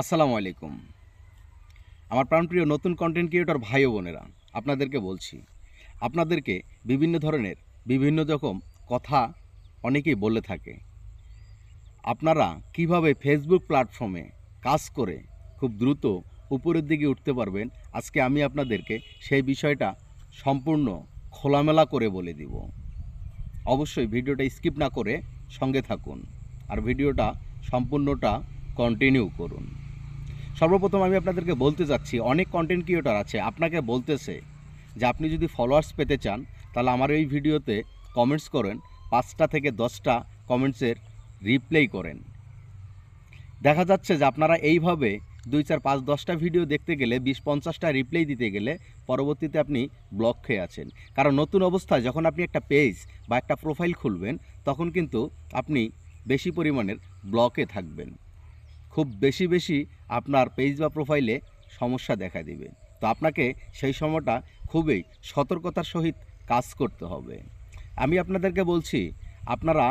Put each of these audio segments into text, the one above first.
আসসালামু আলাইকুম। আমার প্রাণপ্রিয় নতুন কন্টেন্ট ক্রিয়েটর ভাই ও বোনেরা, আপনাদেরকে বলছি, আপনাদেরকে বিভিন্ন ধরনের, বিভিন্ন রকম কথা অনেকেই বলে থাকে। আপনারা কীভাবে ফেসবুক প্ল্যাটফর্মে কাজ করে খুব দ্রুত উপরের দিকে উঠতে পারবেন, আজকে আমি আপনাদেরকে সেই বিষয়টা সম্পূর্ণ খোলামেলা করে বলে দিব। অবশ্যই ভিডিওটা স্কিপ না করে সঙ্গে থাকুন, আর ভিডিওটা সম্পূর্ণটা কন্টিনিউ করুন। সর্বপ্রথম আমি আপনাদেরকে বলতে চাচ্ছি অনেক কন্টেন্ট ক্রিয়েটর আছে, আপনাকে বলতেছে যে আপনি যদি ফলোয়ার্স পেতে চান, তাহলে আমার এই ভিডিওতে কমেন্টস করেন, পাঁচটা থেকে দশটা কমেন্টসের রিপ্লাই করেন। দেখা যাচ্ছে যে আপনারা এইভাবে দুই চার পাঁচ দশটা ভিডিও দেখতে গেলে, বিশ পঞ্চাশটা রিপ্লাই দিতে গেলে পরবর্তীতে আপনি ব্লক খেয়ে আছেন। কারণ নতুন অবস্থায় যখন আপনি একটা পেজ বা একটা প্রোফাইল খুলবেন, তখন কিন্তু আপনি বেশি পরিমাণের ব্লকে থাকবেন। খুব বেশি বেশি আপনার পেজ বা প্রোফাইলে সমস্যা দেখা দিবে। তো আপনাকে সেই সময়টা খুবই সতর্কতার সহিত কাজ করতে হবে। আমি আপনাদেরকে বলছি, আপনারা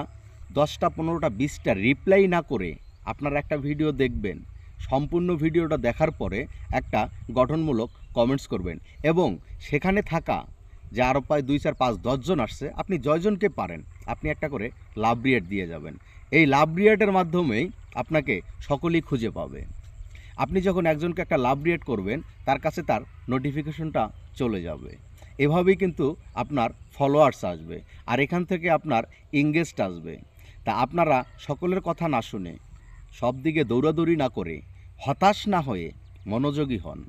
দশটা, পনেরোটা, বিশটা রিপ্লাই না করে আপনারা একটা ভিডিও দেখবেন। সম্পূর্ণ ভিডিওটা দেখার পরে একটা গঠনমূলক কমেন্টস করবেন এবং সেখানে থাকা যে আরও প্রায় দুই চার পাঁচ দশজন আসছে, আপনি জয়জনকে পারেন। আপনি একটা করে লাভ রিয়েট দিয়ে যাবেন। এই লাভ রিয়েটের মাধ্যমেই আপনাকে সকলেই খুঁজে পাবে। আপনি যখন একজনকে একটা লাভ রিয়েট করবেন, তার কাছে তার নোটিফিকেশনটা চলে যাবে। এভাবেই কিন্তু আপনার ফলোয়ার্স আসবে আর এখান থেকে আপনার ইংগেজড আসবে। তা আপনারা সকলের কথা না শুনে, সব দিকে দৌড়াদৌড়ি না করে, হতাশ না হয়ে মনোযোগী হন।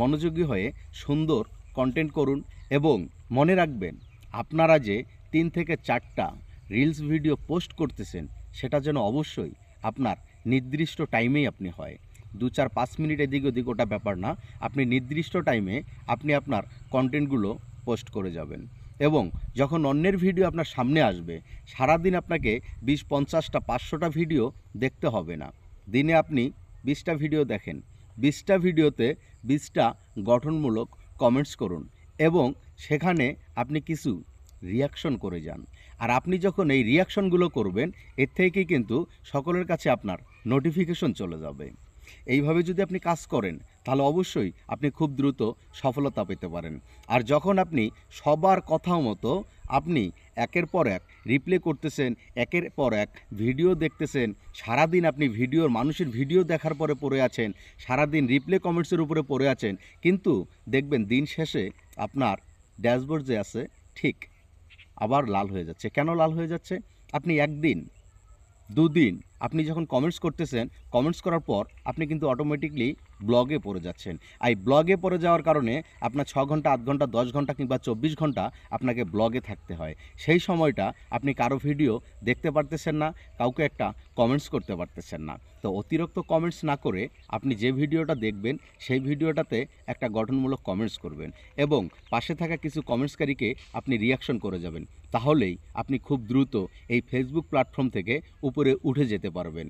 মনোযোগী হয়ে সুন্দর কন্টেন্ট করুন এবং মনে রাখবেন, আপনারা যে তিন থেকে চারটা রিলস ভিডিও পোস্ট করতেছেন, সেটা যেন অবশ্যই আপনার নির্দিষ্ট টাইমেই আপনি হয়। দু চার পাঁচ মিনিট এদিক ওদিক ওটা ব্যাপার না, আপনি নির্দিষ্ট টাইমে আপনি আপনার কন্টেন্টগুলো পোস্ট করে যাবেন। এবং যখন অন্যের ভিডিও আপনার সামনে আসবে, সারাদিন আপনাকে বিশ, পঞ্চাশটা, পাঁচশোটা ভিডিও দেখতে হবে না। দিনে আপনি বিশটা ভিডিও দেখেন। বিশটা ভিডিওতে বিশটা গঠনমূলক কমেন্টস করুন এবং সেখানে আপনি কিছু রিয়াকশন করে যান। আর আপনি যখন এই রিয়াকশনগুলো করবেন, এর থেকেই কিন্তু সকলের কাছে আপনার নোটিফিকেশন চলে যাবে। এইভাবে যদি আপনি কাজ করেন, তাহলে অবশ্যই আপনি খুব দ্রুত সফলতা পেতে পারেন। আর যখন আপনি সবার কথা মতো আপনি একের পর এক রিপ্লে করতেছেন, একের পর এক ভিডিও দেখতেছেন, সারাদিন আপনি ভিডিওর মানুষের ভিডিও দেখার পরে পড়ে আছেন, সারাদিন রিপ্লে কমেন্টসের উপরে পড়ে আছেন, কিন্তু দেখবেন দিন শেষে আপনার ড্যাশবোর্ড যে আছে, ঠিক আবার লাল হয়ে যাচ্ছে। কেন লাল হয়ে যাচ্ছে? আপনি একদিন দুদিন আপনি যখন কমেন্টস করতেছেন কমেন্টস করার পর আপনি কিন্তু অটোমেটিকলি ব্লগে পড়ে যাচ্ছেন। আর ব্লগে পড়ে যাওয়ার কারণে আপনার ছ ঘণ্টা আধ ঘণ্টা, দশ ঘণ্টা কিংবা চব্বিশ ঘণ্টা আপনাকে ব্লগে থাকতে হয়। সেই সময়টা আপনি কারও ভিডিও দেখতে পারতেছেন না, কাউকে একটা কমেন্টস করতে পারতেছেন না। তো অতিরিক্ত কমেন্টস না করে আপনি যে ভিডিওটা দেখবেন, সেই ভিডিওটাতে একটা গঠনমূলক কমেন্টস করবেন এবং পাশে থাকা কিছু কমেন্টসকারীকে আপনি রিয়াকশন করে যাবেন। তাহলেই আপনি খুব দ্রুত এই ফেসবুক প্ল্যাটফর্ম থেকে উপরে উঠে যেতে পারবেন।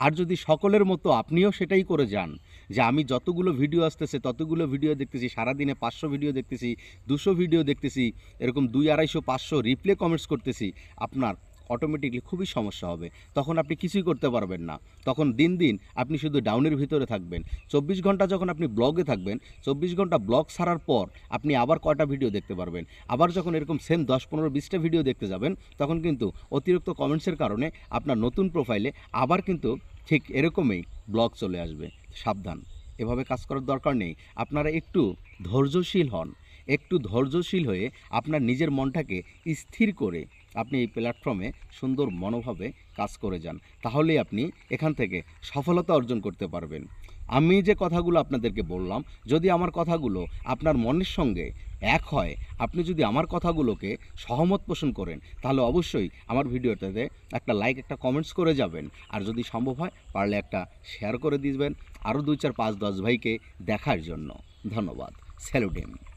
আর যদি সকলের মতো আপনিও সেটাই করে যান, যে আমি যতগুলো ভিডিও আসতেছে, ততগুলো ভিডিও দেখতেছি, সারাদিনে পাঁচশো ভিডিও দেখতেছি, দুশো ভিডিও দেখতেছি, এরকম দুই আড়াইশো, পাঁচশো রিপ্লে কমেন্টস করতেছি, আপনার অটোমেটিকলি খুবই সমস্যা হবে। তখন আপনি কিছুই করতে পারবেন না। তখন দিন দিন আপনি শুধু ডাউনের ভিতরে থাকবেন। চব্বিশ ঘণ্টা যখন আপনি ব্লগে থাকবেন, চব্বিশ ঘণ্টা ব্লগ ছাড়ার পর আপনি আবার কয়টা ভিডিও দেখতে পারবেন। আবার যখন এরকম সেম দশ পনেরো বিশটা ভিডিও দেখতে যাবেন, তখন কিন্তু অতিরিক্ত কমেন্টসের কারণে আপনার নতুন প্রোফাইলে আবার কিন্তু ঠিক এরকমই ব্লগ চলে আসবে। সাবধান। এভাবে কাজ করার দরকার নেই। আপনারা একটু ধৈর্যশীল হন। একটু ধৈর্যশীল হয়ে আপনার নিজের মনটাকে স্থির করে আপনি এই প্ল্যাটফর্মে সুন্দর মনোভাবে কাজ করে যান, তাহলেই আপনি এখান থেকে সফলতা অর্জন করতে পারবেন। আমি যে কথাগুলো আপনাদেরকে বললাম, যদি আমার কথাগুলো আপনার মনের সঙ্গে এক হয়, আপনি যদি আমার কথাগুলোকে সহমত পোষণ করেন, তাহলে অবশ্যই আমার ভিডিওটাতে একটা লাইক একটা কমেন্টস করে যাবেন। আর যদি সম্ভব হয়, পারলে একটা শেয়ার করে দিবেন, আরও দুই চার পাঁচ দশ ভাইকে দেখার জন্য। ধন্যবাদ। স্যালুটেন